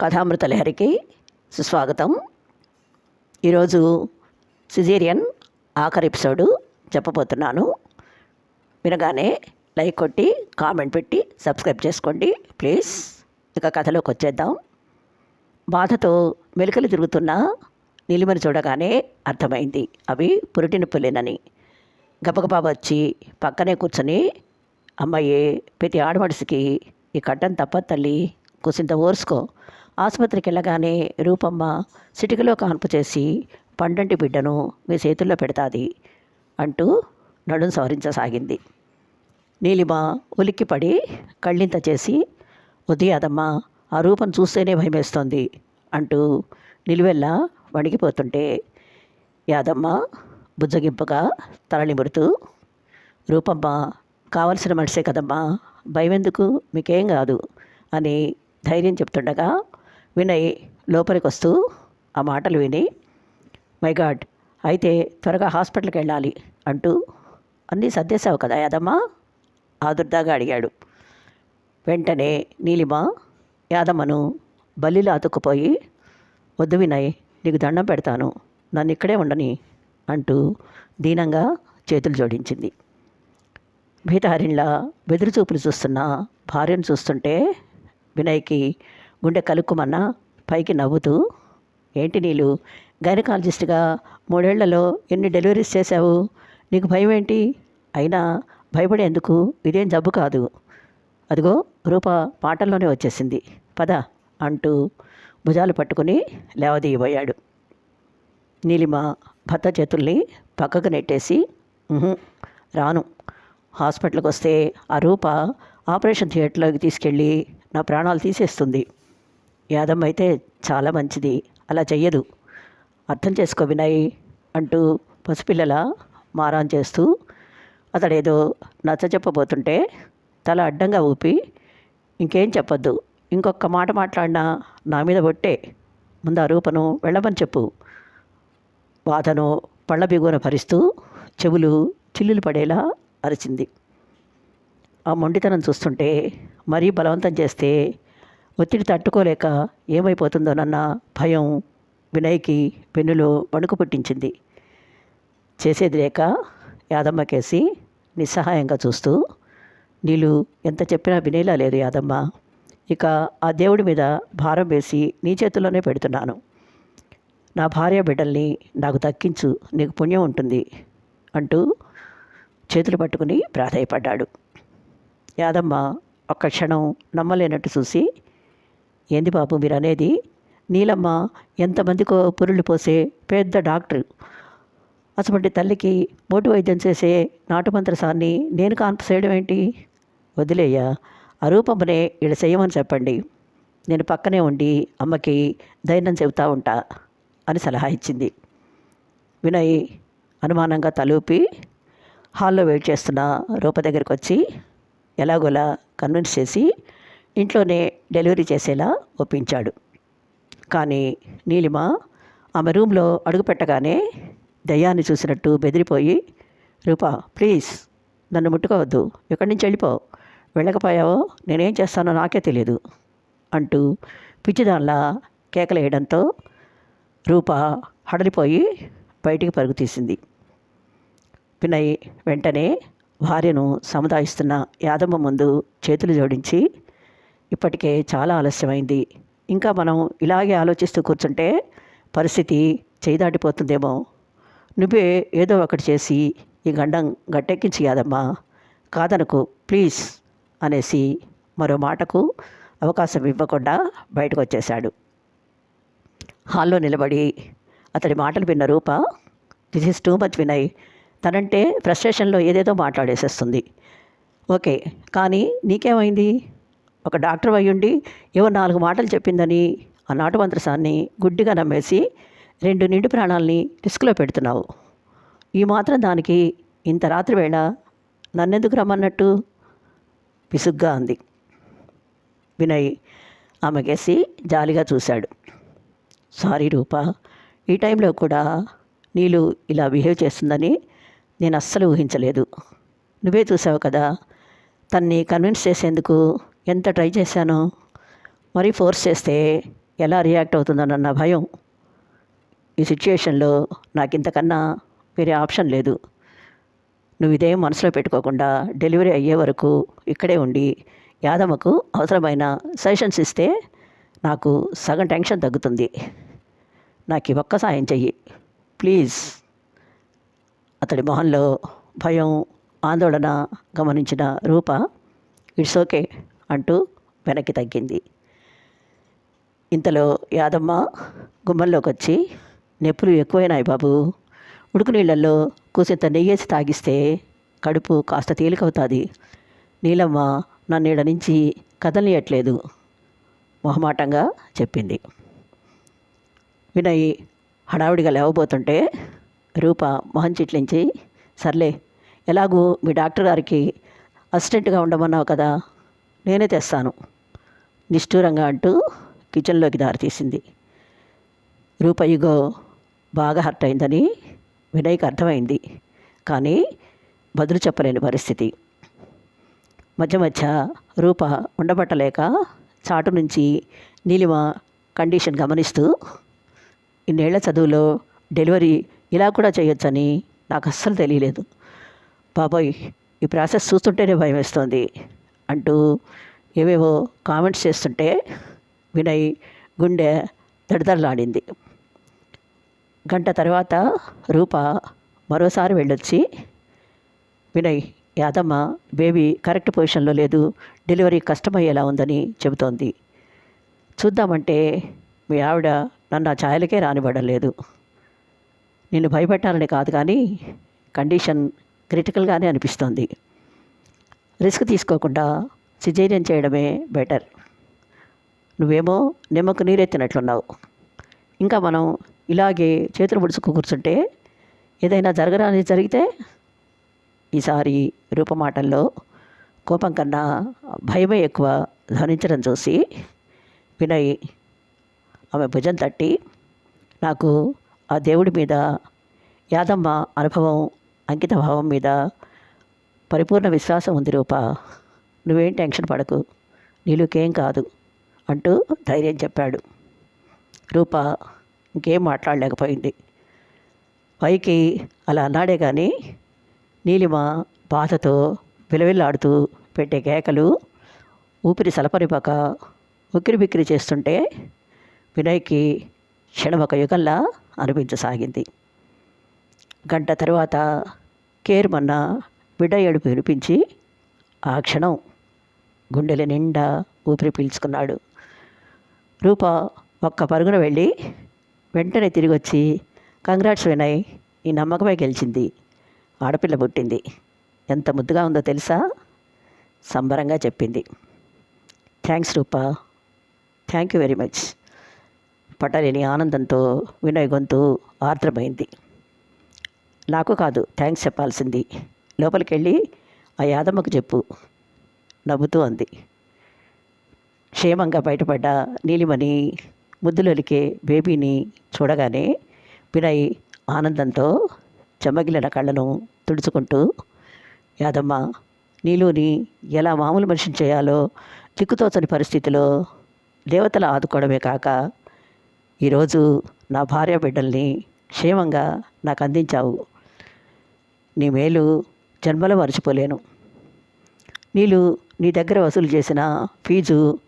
కథామృత లహరికి సుస్వాగతం. ఈరోజు సిజేరియన్ ఆఖరి ఎపిసోడు చెప్పబోతున్నాను. వినగానే లైక్ కొట్టి కామెంట్ పెట్టి సబ్స్క్రైబ్ చేసుకోండి ప్లీజ్. ఇక కథలోకి వచ్చేద్దాం. బాధతో మెలికలు తిరుగుతున్న నిలిమని చూడగానే అర్థమైంది. అవి పురిటి పులినని గబగబా వచ్చి పక్కనే కూర్చొని అమ్మాయి ప్రతి ఆడమడిసికి ఈ కట్టం తప్ప తల్లి కుసింత ఓర్చుకో. ఆసుపత్రికి వెళ్ళగానే రూపమ్మ సిటికలో కాన్పు చేసి పండంటి బిడ్డను మీ చేతుల్లో పెడతాది అంటూ నడుం సవరించసాగింది. నీలిమ ఉలిక్కిపడి కళ్ళింత చేసి ఉదయాదమ్మ ఆ రూపం చూస్తేనే భయమేస్తోంది అంటూ నిలువెల్లా వణిగిపోతుంటే యాదమ్మ బుజ్జగింపుగా తలనిమురుతూ రూపమ్మ కావలసిన మనిషే కదమ్మా భయం ఎందుకు మీకేం కాదు అని ధైర్యం చెప్తుండగా వినయ్ లోపలికి వస్తూ ఆ మాటలు విని మై గాడ్ అయితే త్వరగా హాస్పిటల్కి వెళ్ళాలి అంటూ అన్నీ సర్దేశావు కదా యాదమ్మ? ఆదుర్దాగా అడిగాడు. వెంటనే నీలిమ యాదమ్మను బల్లిలో అతుక్కుపోయి వద్దు వినయ్ నీకు దండం పెడతాను నన్ను ఇక్కడే ఉండని అంటూ దీనంగా చేతులు జోడించింది. భీతహరిణ్లా బెదురు చూపులు చూస్తున్న భార్యను చూస్తుంటే వినయ్కి గుండె కలుక్కుమన్నా పైకి నవ్వుతూ ఏంటి నీళ్ళు గైనకాలజిస్ట్గా మూడేళ్ళలో ఎన్ని డెలివరీస్ చేశావు? నీకు భయం ఏంటి అయినా భయపడేందుకు ఇదేం జబ్బు కాదు. అదిగో రూప పాటల్లోనే వచ్చేసింది. పద అంటూ భుజాలు పట్టుకుని లేవదీయబోయాడు. నీలిమ భర్త చేతుల్ని పక్కకు నెట్టేసి రాను. హాస్పిటల్కి వస్తే ఆ రూప ఆపరేషన్ థియేటర్లోకి తీసుకెళ్ళి నా ప్రాణాలు తీసేస్తుంది. యాదమ్మ అయితే చాలా మంచిది. అలా చెయ్యదు. అర్థం చేసుకో వినయ్ అంటూ పసిపిల్లల మారాన్ చేస్తూ అతడేదో నచ్చ చెప్పబోతుంటే తల అడ్డంగా ఊపి ఇంకేం చెప్పొద్దు. ఇంకొక మాట మాట్లాడినా నా మీద ఒట్టే. ముందు ఆ రూపను వెళ్ళమని చెప్పు. బాధను పళ్ళ బిగున భరిస్తూ చెవులు చిల్లులు పడేలా అరిచింది. ఆ మొండితనం చూస్తుంటే మరీ బలవంతం చేస్తే ఒత్తిడి తట్టుకోలేక ఏమైపోతుందోనన్న భయం వినయ్కి పెన్నులో వణుకు పుట్టించింది. చేసేది లేక యాదమ్మకేసి నిస్సహాయంగా చూస్తూ నీళ్ళు ఎంత చెప్పినా వినేలా లేదు యాదమ్మ. ఇక ఆ దేవుడి మీద భారం వేసి నీ చేతుల్లోనే పెడుతున్నాను. నా భార్య బిడ్డల్ని నాకు దక్కించు నీకు పుణ్యం ఉంటుంది అంటూ చేతులు పట్టుకుని ప్రాధాయపడ్డాడు. యాదమ్మ ఒక్క క్షణం నమ్మలేనట్టు చూసి ఏంది బాబు మీరు అనేది నీలమ్మ ఎంతమందికో పురుళ్ళు పోసే పెద్ద డాక్టర్. అటువంటి తల్లికి మోటు వైద్యం చేసే నాటుమంత్రసాన్ని నేను కాన్పు చేయడం ఏంటి వదిలేయ్యా అరూపమ్మనే ఇలా చేయమని చెప్పండి. నేను పక్కనే ఉండి అమ్మకి ధైర్యం చెబుతా ఉంటా అని సలహా ఇచ్చింది. వినయ్ అనుమానంగా తలూపి హాల్లో వెయిట్ చేస్తున్న రూప దగ్గరికి వచ్చి ఎలాగోలా కన్విన్స్ చేసి ఇంట్లోనే డెలివరీ చేసేలా ఒప్పించాడు. కానీ నీలిమ ఆమె రూమ్లో అడుగుపెట్టగానే దయ్యాన్ని చూసినట్టు బెదిరిపోయి రూపా ప్లీజ్ నన్ను ముట్టుకోవద్దు ఇక్కడి నుంచి వెళ్ళిపో. వెళ్ళకపోయావో నేనేం చేస్తానో నాకే తెలియదు అంటూ పిచ్చిదానిలా కేకలేయడంతో రూప హడలిపోయి బయటికి పరుగు తీసింది. పినయ్ వెంటనే భార్యను సముదాయిస్తున్న యాదమ్మ ముందు చేతులు జోడించి ఇప్పటికే చాలా ఆలస్యమైంది. ఇంకా మనం ఇలాగే ఆలోచిస్తూ కూర్చుంటే పరిస్థితి చేయి దాటిపోతుందేమో నువ్వే ఏదో ఒకటి చేసి ఈ గండం గట్టెక్కించి కాదమ్మా కాదనకు ప్లీజ్ అనేసి మరో మాటకు అవకాశం ఇవ్వకుండా బయటకు వచ్చేశాడు హాల్లో నిలబడి అతడి మాటలు విన్న Rupa this is too much Vinay తనంటే ఫ్రస్ట్రేషన్లో ఏదేదో మాట్లాడేసేస్తుంది. ఓకే కానీ నీకేమైంది? ఒక డాక్టర్ అయ్యుండి ఏవో నాలుగు మాటలు చెప్పిందని ఆ నాటు మంత్రసాన్ని గుడ్డిగా నమ్మేసి రెండు నిండు ప్రాణాలని రిస్క్లో పెడుతున్నావు. ఈ మాత్రం దానికి ఇంత రాత్రి వేళ నన్నెందుకు రమ్మన్నట్టు? విసుగ్గా అంది. వినయ్ ఆమెకేసి జాలిగా చూశాడు. సారీ రూప ఈ టైంలో కూడా నీళ్ళు ఇలా బిహేవ్ చేస్తుందని నేను అస్సలు ఊహించలేదు. నువ్వే చూసావు కదా తన్ని కన్విన్స్ చేసేందుకు ఎంత ట్రై చేశాను మరీ ఫోర్స్ చేస్తే ఎలా రియాక్ట్ అవుతుందోనన్న భయం. ఈ సిచ్యుయేషన్లో నాకు ఇంతకన్నా వేరే ఆప్షన్ లేదు. నువ్వు ఇదేం మనసులో పెట్టుకోకుండా డెలివరీ అయ్యే వరకు ఇక్కడే ఉండి యాదమ్మకు అవసరమైన సజెషన్స్ ఇస్తే నాకు సగం టెన్షన్ తగ్గుతుంది. నాకు ఒక్క సాయం చెయ్యి. ప్లీజ్. అతడి మొహంలో భయం ఆందోళన గమనించిన రూప ఇట్స్ ఓకే. అంటూ వెనక్కి తగ్గింది. ఇంతలో యాదమ్మ గుమ్మంలోకి వచ్చి నొప్పులు ఎక్కువైనాయి బాబు. ఉడుకు నీళ్ళల్లో కూసింత నెయ్యేసి తాగిస్తే కడుపు కాస్త తేలికవుతుంది. నీలమ్మ నన్నీడ నుంచి కదలనియట్లేదు మొహమాటంగా చెప్పింది. వినయ్ హడావుడిగా లేవబోతుంటే రూప మొహం చిట్లించి సర్లే ఎలాగూ మీ డాక్టర్ గారికి అసిస్టెంట్గా ఉండమన్నావు కదా నేనే తెస్తాను. నిష్ఠూరంగా అంటూ కిచెన్లోకి దారితీసింది. రూప బాగా హర్ట్ అయిందని వినయ్కి అర్థమైంది. కానీ బదులు చెప్పలేని పరిస్థితి. మధ్య మధ్య రూప ఉండబట్టలేక చాటు నుంచి నీలిమ కండిషన్ గమనిస్తూ ఇన్నేళ్ళ చదువులో డెలివరీ ఇలా కూడా చేయొచ్చని నాకు అస్సలు తెలియలేదు. బాబోయ్ ఈ ప్రాసెస్ చూస్తుంటేనే భయం వేస్తోంది అంటూ ఏవేవో కామెంట్స్ చేస్తుంటే వినయ్ గుండె దడదడలాడింది గంట తర్వాత రూప మరోసారి వెళ్ళొచ్చి వినయ్ యాదమ్మ బేబీ కరెక్ట్ పొజిషన్లో లేదు డెలివరీ కష్టమయ్యేలా ఉందని చెబుతోంది. చూద్దామంటే మీ ఆవిడ నన్ను ఆ ఛాయలకే రానివ్వడం లేదు. నిన్ను భయపెట్టాలని కాదు కానీ కండిషన్ క్రిటికల్గానే అనిపిస్తోంది. రిస్క్ తీసుకోకుండా సిజేరియన్ చేయడమే బెటర్. నువ్వేమో నిమ్మకు నీరెత్తినట్లున్నావు. ఇంకా మనం ఇలాగే చేతులు ముడుచుకు కూర్చుంటే ఏదైనా జరగరాని జరిగితే ఈసారి రూపమాటల్లో కోపం కన్నా భయమే ఎక్కువ ధ్వనించడం చూసి వినయ్ ఆమె భుజం తట్టి నాకు ఆ దేవుడి మీద యాదమ్మ అనుభవం అంకిత భావం మీద పరిపూర్ణ విశ్వాసం ఉంది రూప. నువ్వేం టెన్షన్ పడకు. నీలుకేం కాదు అంటూ ధైర్యం చెప్పాడు. రూప ఇంకేం మాట్లాడలేకపోయింది. పైకి అలా అన్నాడే కానీ నీలిమ బాధతో విలవిల్లాడుతూ పెట్టే కేకలు ఊపిరి సలపరిపాక ఉక్కిరి బిక్కిరి చేస్తుంటే వినయ్కి క్షణం ఒక యుగంలా అనిపించసాగింది. గంట తర్వాత కేర్మన్న బిడ్డ ఏడుపు వినిపించి ఆ క్షణం గుండెల నిండా ఊపిరి పీల్చుకున్నాడు. రూప ఒక్క పరుగున వెళ్ళి వెంటనే తిరిగి వచ్చి కంగ్రాట్స్ వినయ్ ఈ నమ్మకమే గెలిచింది. ఆడపిల్ల పుట్టింది. ఎంత ముద్దుగా ఉందో తెలుసా? సంబరంగా చెప్పింది. Thanks Rupa. Thank you very much. పట్టలేని ఆనందంతో వినయ్ గొంతు ఆర్ద్రమైంది. నాకు కాదు థ్యాంక్స్ చెప్పాల్సింది. లోపలికి వెళ్ళి ఆ యాదమ్మకు చెప్పు నవ్వుతూ అంది. క్షేమంగా బయటపడ్డ నీలిమని ముద్దులొలికే బేబీని చూడగానే వినయ్ ఆనందంతో చెమ్మగిలిన కళ్ళను తుడుచుకుంటూ యాదమ్మ నీలోని ఎలా మామూలు మనిషిని చేయాలో దిక్కుతోచని పరిస్థితిలో దేవతల ఆదుకోవడమే కాక ఈరోజు నా భార్య బిడ్డల్ని క్షేమంగా నాకు అందించావు. నీ మేలు జన్మలో మర్చిపోలేను. నీళ్ళు నీ దగ్గర వసూలు చేసిన ఫీజు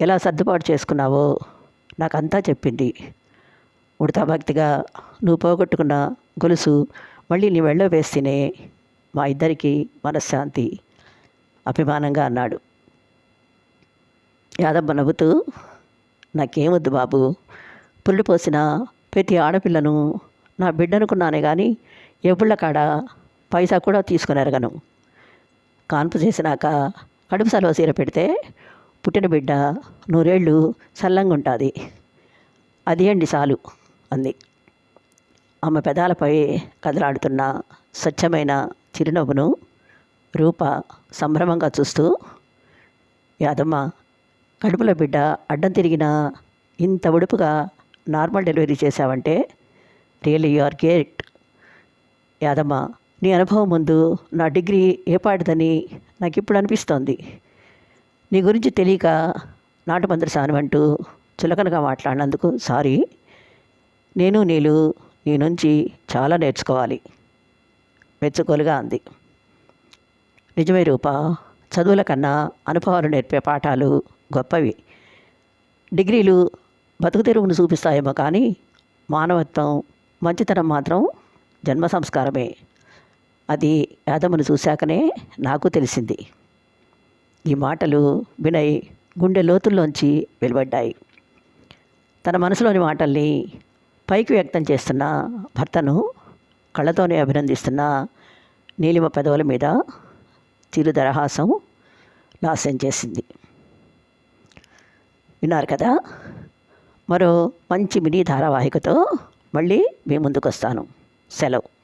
ఎలా సర్దుబాటు చేసుకున్నావో నాకంతా చెప్పింది. ఉడతా భక్తిగా నువ్వు పోగొట్టుకున్న గొలుసు మళ్ళీ నీ వెళ్ళ వేస్తేనే మా ఇద్దరికి మనశ్శాంతి. అభిమానంగా అన్నాడు. యాదమ్మ నవ్వుతూ నాకేమొద్దు బాబు పుల్లిపోసిన ప్రతి ఆడపిల్లను నా బిడ్డనుకున్నానే కానీ ఎప్పుళ్ళ కాడ పైసా కూడా తీసుకుని గను కాన్పు చేసినాక కడుపు సెలవు సీర పెడితే పుట్టిన బిడ్డ నూరేళ్ళు చల్లంగా ఉంటుంది. అది అండి చాలు అంది. ఆమె పెదాలపై కదలాడుతున్న స్వచ్ఛమైన చిరునవ్వును రూప సంభ్రమంగా చూస్తూ యాదమ్మ కడుపులో బిడ్డ అడ్డం తిరిగినా ఇంత ఉడుపుగా normal delivery చేశావంటే real you are great. Yadamma నీ అనుభవం ముందు నా డిగ్రీ ఏపాటిదని నాకు ఇప్పుడు అనిపిస్తోంది. నీ గురించి తెలియక నాటుమందరి సానం అంటూ చులకనగా మాట్లాడినందుకు సారీ. నేను నీళ్ళు నీ నుంచి చాలా నేర్చుకోవాలి. మెచ్చుకోలుగా అంది. నిజమే రూప చదువుల కన్నా అనుభవాలు నేర్పే పాఠాలు గొప్పవి. డిగ్రీలు బతుకు తెరువును చూపిస్తాయేమో కానీ మానవత్వం మంచితనం మాత్రం జన్మ సంస్కారమే. అది యాదమ్మను చూశాకనే నాకు తెలిసింది. ఈ మాటలు వినయ్ గుండె లోతుల్లోంచి వెలువడ్డాయి. తన మనసులోని మాటల్ని పైకి వ్యక్తం చేస్తున్న భర్తను కళ్ళతోనే అభినందిస్తున్న నీలిమ పెదవుల మీద చిరు దరహాసం లాస్యం చేసింది. విన్నారు కదా మరో మంచి మినీ ధారావాహికతో మళ్ళీ మీ ముందుకు వస్తాను సెలవు.